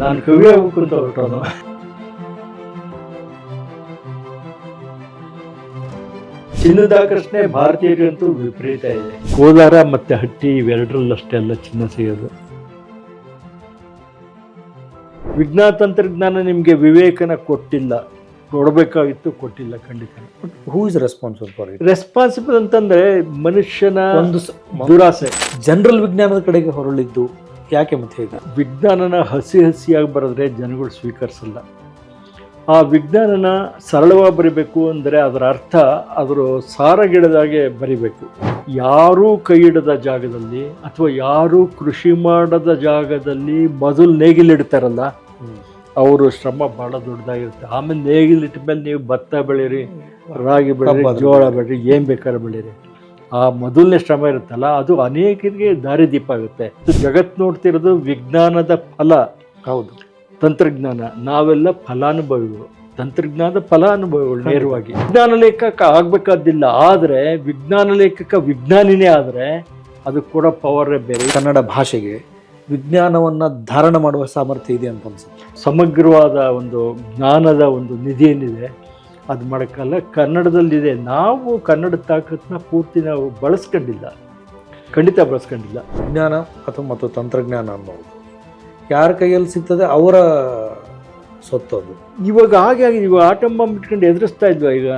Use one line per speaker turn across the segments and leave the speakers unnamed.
ನಾನು ಕವಿ ಆಗ್ಬೇಕು ಅಂತ ಹೊರಟವನು ಚಿನ್ನದ ಆಕರ್ಷಣೆ ಭಾರತೀಯರಿಗಂತೂ ವಿಪರೀತ ಇದೆ. ಕೋಲಾರ ಮತ್ತೆ ಹಟ್ಟಿ ಇವೆರಡರಲ್ಲಷ್ಟೇ ಅಲ್ಲ ಚಿನ್ನ ಸಿಗೋದು. ವಿಜ್ಞಾನ ತಂತ್ರಜ್ಞಾನ ನಿಮಗೆ ವಿವೇಕನ ಕೊಟ್ಟಿಲ್ಲ. ಕೊಡಬೇಕಾಗಿತ್ತು ಕೊಟ್ಟಿಲ್ಲ ಖಂಡಿತ.
Who is responsible for it
responsible ಅಂತಂದ್ರೆ ಮನುಷ್ಯನ
ಒಂದು
ದುರಾಸೆ.
ಜನರಲ್ ವಿಜ್ಞಾನದ ಕಡೆಗೆ ಹೊರಳಿದ್ದು. ಯಾಕೆ ಮತ್ತೆ ಈಗ
ವಿಜ್ಞಾನನ ಹಸಿ ಹಸಿಯಾಗಿ ಬರೆದ್ರೆ ಜನಗಳು ಸ್ವೀಕರಿಸಲ್ಲ. ಆ ವಿಜ್ಞಾನನ ಸರಳವಾಗಿ ಬರಿಬೇಕು ಅಂದರೆ ಅದರ ಅರ್ಥ ಅದರ ಸಾರಗಿಡದಾಗೆ ಬರಿಬೇಕು. ಯಾರೂ ಕೈ ಹಿಡದ ಜಾಗದಲ್ಲಿ ಅಥವಾ ಯಾರೂ ಕೃಷಿ ಮಾಡದ ಜಾಗದಲ್ಲಿ ಮೊದಲು ನೇಗಿಲಿಡ್ತಾರಲ್ಲ ಅವರು ಶ್ರಮ ಭಾಳ ದೊಡ್ಡದಾಗಿರುತ್ತೆ. ಆಮೇಲೆ ನೇಗಿಲಿಟ್ಟ ಮೇಲೆ ನೀವು ಭತ್ತ ಬೆಳೀರಿ ರಾಗಿ ಬೆಳೀರಿ ಜೋಳ ಬೆಳೀರಿ ಏನು ಬೇಕಾದ್ರೆ ಬೆಳೀರಿ ಆ ಮೊದಲನೇ ಶ್ರಮ ಇರುತ್ತಲ್ಲ ಅದು ಅನೇಕರಿಗೆ ದಾರಿದೀಪ ಆಗುತ್ತೆ. ಜಗತ್ತು ನೋಡ್ತಿರೋದು ವಿಜ್ಞಾನದ ಫಲ.
ಹೌದು.
ತಂತ್ರಜ್ಞಾನ ನಾವೆಲ್ಲ ಫಲಾನುಭವಿಗಳು. ತಂತ್ರಜ್ಞಾನದ ಫಲಾನುಭವಿಗಳು ನೇರವಾಗಿ. ವಿಜ್ಞಾನ ಲೇಖಕ ಆಗ್ಬೇಕಾದಿಲ್ಲ ಆದರೆ ವಿಜ್ಞಾನ ಲೇಖಕ ವಿಜ್ಞಾನಿನೇ ಆದರೆ ಅದು ಕೂಡ ಪವರೇ ಬೇರೆ.
ಕನ್ನಡ ಭಾಷೆಗೆ ವಿಜ್ಞಾನವನ್ನು ಧಾರಣ ಮಾಡುವ ಸಾಮರ್ಥ್ಯ ಇದೆ ಅಂತ ಅನ್ಸುತ್ತೆ.
ಸಮಗ್ರವಾದ ಒಂದು ಜ್ಞಾನದ ಒಂದು ನಿಧಿ ಏನಿದೆ ಅದು ಮಾಡೋಕ್ಕಲ್ಲ ಕನ್ನಡದಲ್ಲಿದೆ. ನಾವು ಕನ್ನಡ ತಾಕತ್ತನ್ನ ಪೂರ್ತಿ ನಾವು ಬಳಸ್ಕೊಂಡಿಲ್ಲ. ಖಂಡಿತ ಬಳಸ್ಕೊಂಡಿಲ್ಲ.
ವಿಜ್ಞಾನ ಅಥವಾ ಮತ್ತು ತಂತ್ರಜ್ಞಾನ ಅನ್ನೋದು. ಯಾರ ಕೈಯಲ್ಲಿ ಸಿಗ್ತದೆ ಅವರ ಸೊತ್ತು ಅದು.
ಇವಾಗ ಹಾಗೆ ಆಗಿದೆ. ಇವಾಗ ಆಟಂ ಬಾಂಬ್ ಇಟ್ಕೊಂಡು ಎದುರಿಸ್ತಾ ಇದ್ವಾ ಈಗ?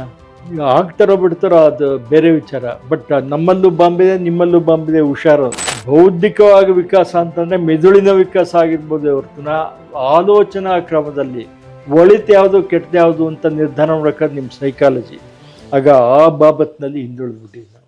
ಈಗ ಆಗ್ತಾರೋ ಬಿಡ್ತಾರೋ ಅದು ಬೇರೆ ವಿಚಾರ. ಬಟ್ ನಮ್ಮಲ್ಲೂ ಬಾಂಬಿದೆ ನಿಮ್ಮಲ್ಲೂ ಬಾಂಬಿದೆ ಹುಷಾರು. ಬೌದ್ಧಿಕವಾಗಿ ವಿಕಾಸ ಅಂತಂದರೆ ಮೆದುಳಿನ ವಿಕಾಸ ಆಗಿರ್ಬೋದು ಹೊರತುನ ಆಲೋಚನಾ ಕ್ರಮದಲ್ಲಿ ಒಳಿತು ಯಾವುದು ಕೆಟ್ಟದ್ದು ಯಾವುದು ಅಂತ ನಿರ್ಧಾರ ಮಾಡೋಕ್ಕಾದ್ರೆ ನಿಮ್ಮ ಸೈಕಾಲಜಿ ಆಗ ಆ ಬಾಬತ್ನಲ್ಲಿ ಹಿಂದುಳಿದ್ಬಿಟ್ಟಿದೆ.